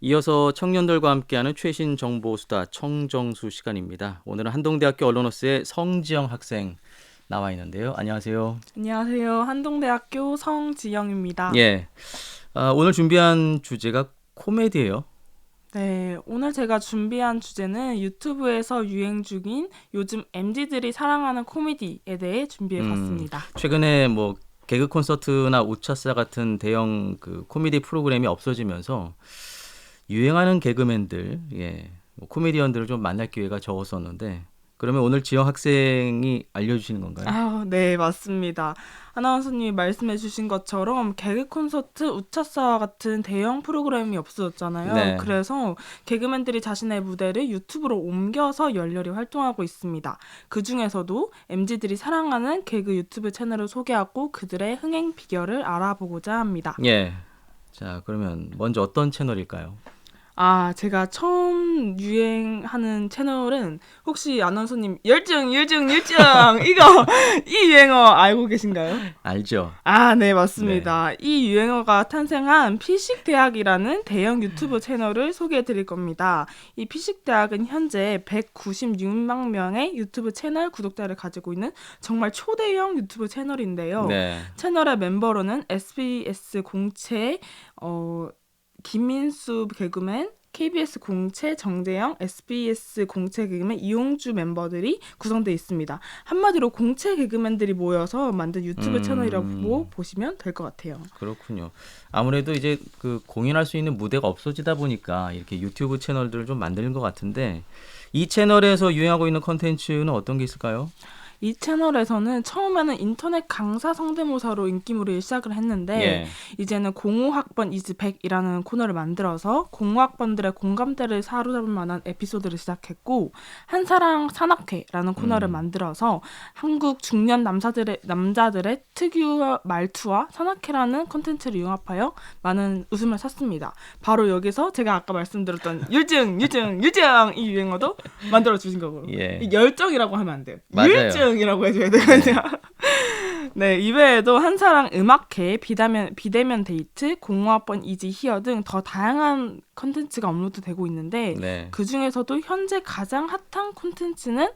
이어서 청년들과 함께하는 최신 정보 수다 청정수 시간입니다. 오늘은 한동대학교 언론어스의 성지영 학생 나와 있는데요. 안녕하세요. 안녕하세요. 한동대학교 성지영입니다. 예. 아, 오늘 준비한 주제가 코미디예요. 네, 오늘 제가 준비한 주제는 유튜브에서 유행 중인 요즘 MZ들이 사랑하는 코미디에 대해 준비해 봤습니다. 최근에 뭐 개그 콘서트나 우차사 같은 대형 그 코미디 프로그램이 없어지면서 유행하는 개그맨들, 예, 뭐 코미디언들을 좀 만날 기회가 적었었는데 그러면 오늘 지영 학생이 알려주시는 건가요? 아, 네, 맞습니다. 아나운서님이 말씀해 주신 것처럼 개그 콘서트, 우차사와 같은 대형 프로그램이 없어졌잖아요. 네. 그래서 개그맨들이 자신의 무대를 유튜브로 옮겨서 열렬히 활동하고 있습니다. 그 중에서도 MZ들이 사랑하는 개그 유튜브 채널을 소개하고 그들의 흥행 비결을 알아보고자 합니다. 예. 자, 그러면 먼저 어떤 채널일까요? 아, 제가 처음 유행하는 채널은 혹시 아나운서님 열정, 열정, 열정 이거 이 유행어 알고 계신가요? 알죠. 아, 네, 맞습니다. 이 유행어가 탄생한 피식 대학이라는 대형 유튜브 채널을 소개해 드릴 겁니다. 이 피식 대학은 현재 196만 명의 유튜브 채널 구독자를 가지고 있는 정말 초대형 유튜브 채널인데요. 네. 채널의 멤버로는 SBS 공채, 어, 김민수 개그맨, KBS 공채 정재영, SBS 공채 개그맨 이용주 멤버들이 구성되어 있습니다. 한마디로 공채 개그맨들이 모여서 만든 유튜브 음. 채널이라고 보시면 될 것 같아요. 그렇군요. 아무래도 이제 그 공연할 수 있는 무대가 없어지다 보니까 이렇게 유튜브 채널들을 좀 만드는 것 같은데 이 채널에서 유행하고 있는 컨텐츠는 어떤 게 있을까요? 이 채널에서는 처음에는 인터넷 강사 성대모사로 인기몰이를 시작을 했는데 예. 이제는 05학번 이즈 100이라는 코너를 만들어서 05학번들의 공감대를 사로잡을 만한 에피소드를 시작했고 한사랑 산악회라는 코너를 음. 만들어서 한국 중년 남자들의 남자들의 특유 말투와 산악회라는 콘텐츠를 융합하여 많은 웃음을 샀습니다. 바로 여기서 제가 아까 말씀드렸던 유증, 유증, 유증 이 유행어도 만들어 주신 거고요. 예. 이 열정이라고 하면 안 돼요. 맞아요. 유증 이라고 해줘야 되거든요. 네, 이외에도 한사랑 음악회, 비대면, 비대면 데이트, 공화번 이지 히어 등 더 다양한 컨텐츠가 업로드되고 있는데 네. 그 중에서도 현재 가장 핫한 콘텐츠는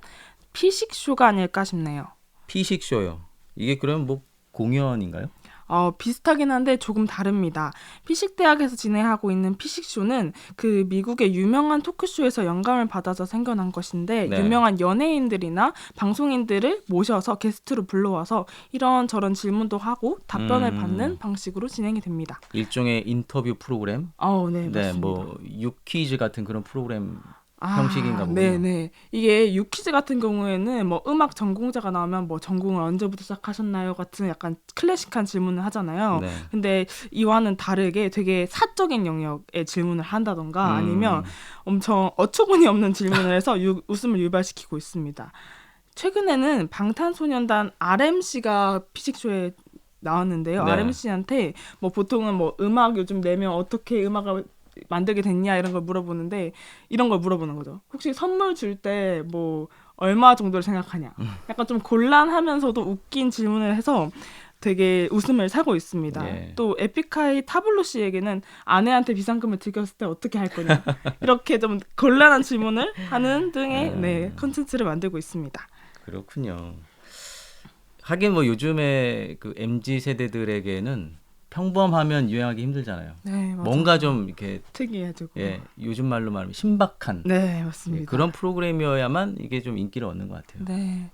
피식쇼가 아닐까 싶네요. 피식 쇼요. 이게 그럼 뭐 공연인가요? 어, 비슷하긴 한데 조금 다릅니다. 피식 대학에서 진행하고 있는 피식 쇼는 그 미국의 유명한 토크쇼에서 영감을 받아서 생겨난 것인데 네. 유명한 연예인들이나 방송인들을 모셔서 게스트로 불러와서 이런 저런 질문도 하고 답변을 음. 받는 방식으로 진행이 됩니다. 일종의 인터뷰 프로그램? 어, 네, 네, 맞습니다. 뭐 유퀴즈 같은 그런 프로그램 아, 형식인가 보군요. 네네. 이게 유퀴즈 같은 경우에는 뭐 음악 전공자가 나오면 뭐 전공을 언제부터 시작하셨나요? 같은 약간 클래식한 질문을 하잖아요. 네. 근데 이와는 다르게 되게 사적인 영역의 질문을 한다던가 음. 아니면 엄청 어처구니 없는 질문을 해서 유- 웃음을 유발시키고 있습니다. 최근에는 방탄소년단 RMC가 피식쇼에 나왔는데요. 네. RMC한테 뭐 보통은 뭐 음악 요즘 내면 어떻게 음악을 만들게 됐냐 이런 걸 물어보는데 이런 걸 물어보는 거죠. 혹시 선물 줄 때 뭐 얼마 정도를 생각하냐. 음. 약간 좀 곤란하면서도 웃긴 질문을 해서 되게 웃음을 사고 있습니다. 예. 또 에픽하이 타블로 씨에게는 아내한테 비상금을 들겼을 때 어떻게 할 거냐. 이렇게 좀 곤란한 질문을 하는 등의 음. 네, 컨텐츠를 만들고 있습니다. 그렇군요. 하긴 뭐 요즘에 그 MZ 세대들에게는 평범하면 유행하기 힘들잖아요. 네, 맞아요. 뭔가 좀 이렇게 특이해지고. 예, 요즘 말로 말하면 신박한 네, 예, 맞습니다. 그런 프로그램이어야만 이게 좀 인기를 얻는 것 같아요. 네.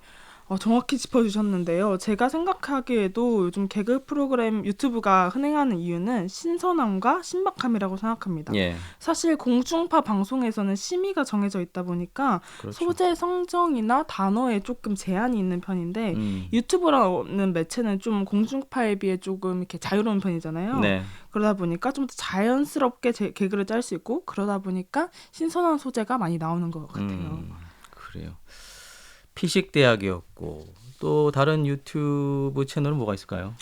어, 정확히 짚어주셨는데요. 제가 생각하기에도 요즘 개그 프로그램 유튜브가 흥행하는 이유는 신선함과 신박함이라고 생각합니다. 예, 사실 공중파 방송에서는 심의가 정해져 있다 보니까 그렇죠. 소재 성정이나 단어에 조금 제한이 있는 편인데 음, 유튜브라는 매체는 좀 공중파에 비해 조금 이렇게 자유로운 편이잖아요. 네, 그러다 보니까 좀 더 자연스럽게 제, 개그를 짤 수 있고 그러다 보니까 신선한 소재가 많이 나오는 것 같아요. 음, 그래요. 피식 대학이었고 또 다른 유튜브 채널은 뭐가 있을까요?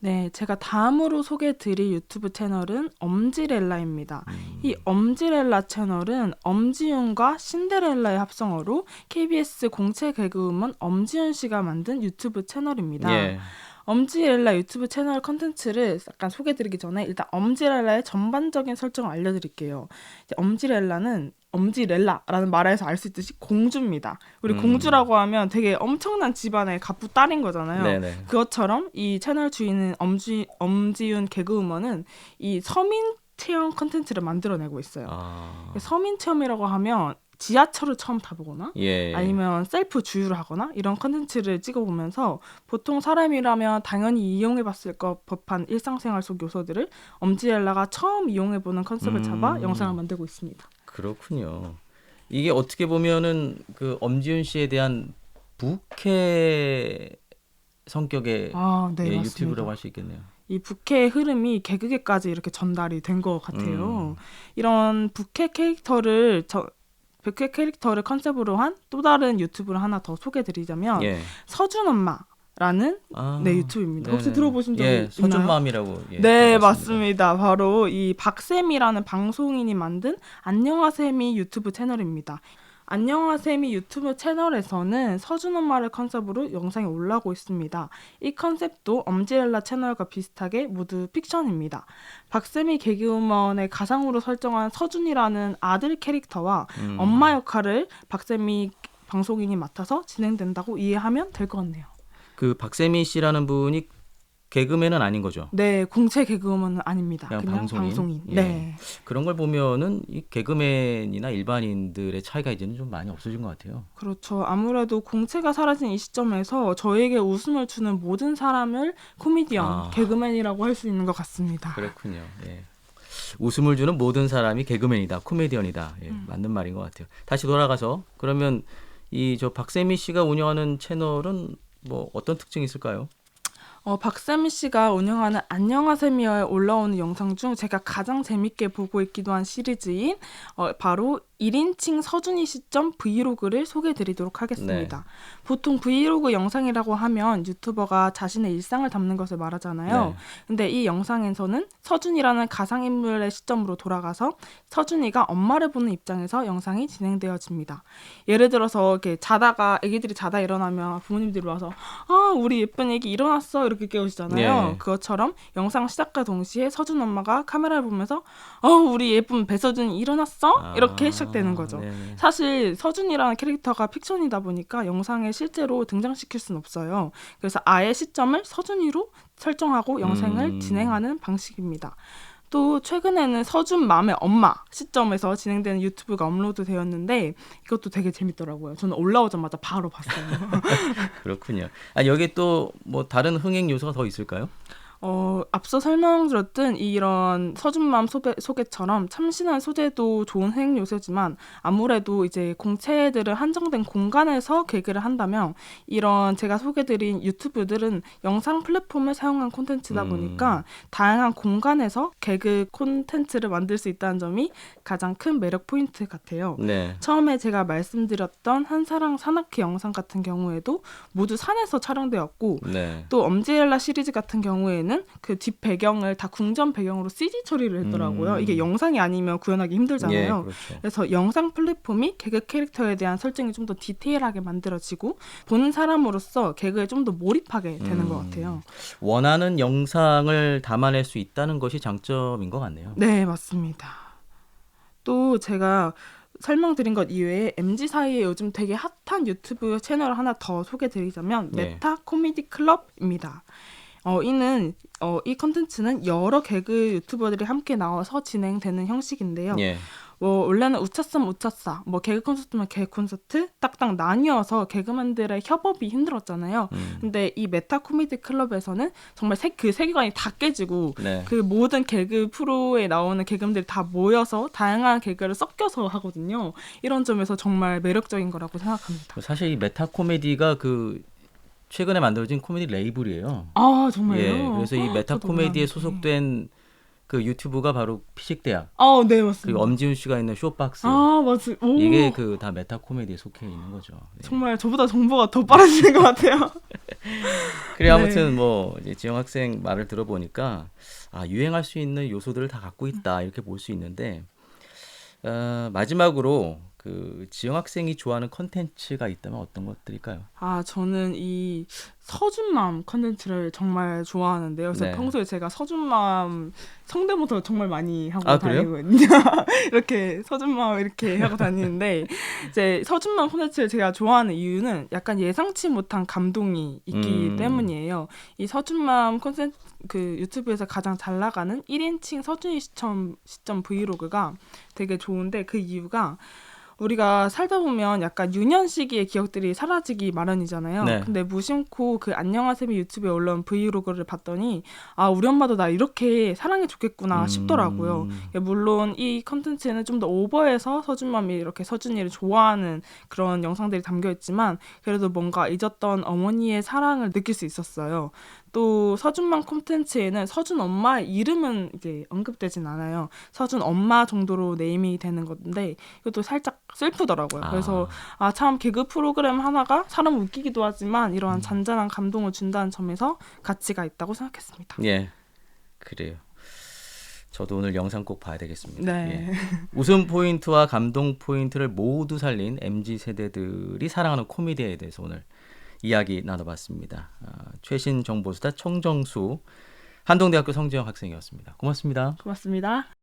네, 제가 다음으로 소개드릴 유튜브 채널은 엄지렐라입니다. 음, 이 엄지렐라 채널은 엄지윤과 신데렐라의 합성어로 KBS 공채 개그우먼 엄지윤 씨가 만든 유튜브 채널입니다. 예, 엄지렐라 유튜브 채널 컨텐츠를 약간 소개드리기 전에 일단 엄지렐라의 전반적인 설정을 알려드릴게요. 엄지렐라는 엄지 렐라라는 말에서 알 수 있듯이 공주입니다. 우리 음. 공주라고 하면 되게 엄청난 집안의 갑부 딸인 거잖아요. 네네. 그것처럼 이 채널 주인은 엄지 엄지윤 개그우먼은 이 서민 체험 컨텐츠를 만들어내고 있어요. 아, 서민 체험이라고 하면 지하철을 처음 타보거나 예. 아니면 셀프 주유를 하거나 이런 컨텐츠를 찍어보면서 보통 사람이라면 당연히 이용해봤을 것 법한 일상생활 속 요소들을 엄지렐라가 처음 이용해보는 컨셉을 잡아 음. 영상을 만들고 있습니다. 그렇군요. 이게 어떻게 보면은 그 엄지윤 씨에 대한 부캐 성격의 아, 네, 예. 유튜브라고 할수 있겠네요. 이 부캐의 흐름이 개그계까지 이렇게 전달이 된 것 같아요. 음. 이런 부캐 캐릭터를 저 부캐 캐릭터를 컨셉으로 한 또 다른 유튜브를 하나 더 소개드리자면 예. 서준 엄마 라는 아, 네 유튜브입니다. 혹시 네네. 들어보신 적이 예, 있나요? 서준맘이라고. 예, 네, 들어봤습니다. 맞습니다. 바로 이 박쌤이라는 방송인이 만든 안녕하세미 유튜브 채널입니다. 안녕하세미 유튜브 채널에서는 서준 엄마를 컨셉으로 영상이 올라오고 있습니다. 이 컨셉도 엄지렐라 채널과 비슷하게 모두 픽션입니다. 박쌤이 개그우먼의 가상으로 설정한 서준이라는 아들 캐릭터와 음. 엄마 역할을 박쌤이 방송인이 맡아서 진행된다고 이해하면 될 것 같네요. 그 박세미 씨라는 분이 개그맨은 아닌 거죠. 네, 공채 개그우먼은 아닙니다. 그냥 그냥, 방송인? 방송인. 예. 네. 그런 걸 보면은 이 개그맨이나 일반인들의 차이가 이제는 좀 많이 없어진 것 같아요. 그렇죠. 아무래도 공채가 사라진 이 시점에서 저에게 웃음을 주는 모든 사람을 코미디언, 아. 개그맨이라고 할 수 있는 것 같습니다. 그렇군요. 예. 웃음을 주는 모든 사람이 개그맨이다, 코미디언이다. 예, 음. 맞는 말인 것 같아요. 다시 돌아가서 그러면 이 저 박세미 씨가 운영하는 채널은 뭐 어떤 특징이 있을까요? 어, 박세미 씨가 운영하는 안녕하세미어에 올라오는 영상 중 제가 가장 재밌게 보고 있기도 한 시리즈인 어, 바로 1인칭 서준이 시점 브이로그를 소개해드리도록 하겠습니다. 보통 브이로그 영상이라고 하면 유튜버가 자신의 일상을 담는 것을 말하잖아요. 네. 근데 이 영상에서는 서준이라는 가상인물의 시점으로 돌아가서 서준이가 엄마를 보는 입장에서 영상이 진행되어집니다. 예를 들어서 이렇게 자다가 애기들이 자다 일어나면 부모님들이 와서 아 우리 예쁜 애기 일어났어 이렇게 깨우시잖아요. 네. 그것처럼 영상 시작과 동시에 서준 엄마가 카메라를 보면서 어 우리 예쁜 배서준이 일어났어 이렇게 시작 되는 거죠. 아, 네네. 사실 서준이라는 캐릭터가 픽션이다 보니까 영상에 실제로 등장시킬 수는 없어요. 그래서 아예 시점을 서준이로 설정하고 영상을 음. 진행하는 방식입니다. 또 최근에는 서준 맘의 엄마 시점에서 진행되는 유튜브가 업로드 되었는데 이것도 되게 재밌더라고요. 저는 올라오자마자 바로 봤어요. 그렇군요. 아 여기 또 뭐 다른 흥행 요소가 더 있을까요? 어, 앞서 설명드렸던 이런 서준맘 소개, 소개처럼 참신한 소재도 좋은 흥행 요소지만 아무래도 이제 공채들을 한정된 공간에서 개그를 한다면 이런 제가 소개드린 유튜브들은 영상 플랫폼을 사용한 콘텐츠다 음. 보니까 다양한 공간에서 개그 콘텐츠를 만들 수 있다는 점이 가장 큰 매력 포인트 같아요. 네. 처음에 제가 말씀드렸던 한사랑 산악회 영상 같은 경우에도 모두 산에서 촬영되었고 네. 또 엄지렐라 시리즈 같은 경우에는 그 뒷 배경을 다 궁전 배경으로 CG 처리를 했더라고요. 음. 이게 영상이 아니면 구현하기 예, 힘들잖아요. 그렇죠. 그래서 영상 플랫폼이 개그 캐릭터에 대한 설정이 좀 더 디테일하게 만들어지고 보는 사람으로서 개그에 좀 더 몰입하게 되는 음. 것 같아요. 원하는 영상을 담아낼 수 있다는 것이 장점인 것 같네요. 네, 맞습니다. 또 제가 설명드린 것 이외에 MZ 사이에 요즘 되게 핫한 유튜브 채널 하나 더 소개드리자면 네. 메타 코미디 클럽입니다. 어, 이는 어, 이 컨텐츠는 여러 개그 유튜버들이 함께 나와서 진행되는 형식인데요. 예. 뭐 원래는 우차쌈 우차싸, 뭐 개그 콘서트면 개그 콘서트 딱딱 나뉘어서 개그맨들의 협업이 힘들었잖아요. 음. 근데 이 메타 코미디 클럽에서는 정말 세, 그 세계관이 다 깨지고 네. 그 모든 개그 프로에 나오는 개그맨들이 다 모여서 다양한 개그를 섞여서 하거든요. 이런 점에서 정말 매력적인 거라고 생각합니다. 사실 이 메타 코미디가 그 최근에 만들어진 코미디 레이블이에요. 아 정말요? 예. 그래서 이 메타 저도 코미디에. 소속된 그 유튜브가 바로 피식대학 아, 네 그리고 맞습니다. 엄지훈 씨가 있는 쇼박스 아 맞지. 오. 이게 그 다 메타 코미디에 속해 있는 거죠. 예. 정말 저보다 정보가 더 빠르시는 것 같아요. 그래 아무튼 네. 뭐 이제 지영 학생 말을 들어보니까 아 유행할 수 있는 요소들을 다 갖고 있다 이렇게 볼 수 있는데 어, 마지막으로 그 지영 학생이 좋아하는 컨텐츠가 있다면 어떤 것들일까요? 아, 저는 이 서준맘 컨텐츠를 정말 좋아하는데요. 그래서 네. 평소에 제가 서준맘 성대모사 정말 많이 하고 아? 다니거든요. 이렇게 서준맘 이렇게 하고 다니는데 이제 서준맘 콘텐츠를 제가 좋아하는 이유는 약간 예상치 못한 감동이 있기 음. 때문이에요. 이 서준맘 콘텐츠 그 유튜브에서 가장 잘 나가는 1인칭 서준이 시점 시점 브이로그가 되게 좋은데 그 이유가 우리가 살다 보면 약간 유년 시기의 기억들이 사라지기 마련이잖아요. 네. 근데 무심코 그 안녕하세요 유튜브에 올라온 브이로그를 봤더니 아 우리 엄마도 나 이렇게 사랑해 줬겠구나 싶더라고요. 음. 예, 물론 이 컨텐츠는 좀 더 오버해서 서준맘이 이렇게 서준이를 좋아하는 그런 영상들이 담겨 있지만 그래도 뭔가 잊었던 어머니의 사랑을 느낄 수 있었어요. 또 서준맘 콘텐츠에는 서준 엄마의 이름은 이제 언급되진 않아요. 서준 엄마 정도로 네이밍이 되는 건데 이것도 살짝 슬프더라고요. 그래서 아 참 개그 프로그램 하나가 사람 웃기기도 하지만 이러한 잔잔한 감동을 준다는 점에서 가치가 있다고 생각했습니다. 예, 그래요. 저도 오늘 영상 꼭 봐야 되겠습니다. 네. 예. 웃음 포인트와 감동 포인트를 모두 살린 MZ 세대들이 사랑하는 코미디에 대해서 오늘 이야기 나눠봤습니다. 아, 최신 정보수다 청정수 한동대학교 성지영 학생이었습니다. 고맙습니다. 고맙습니다.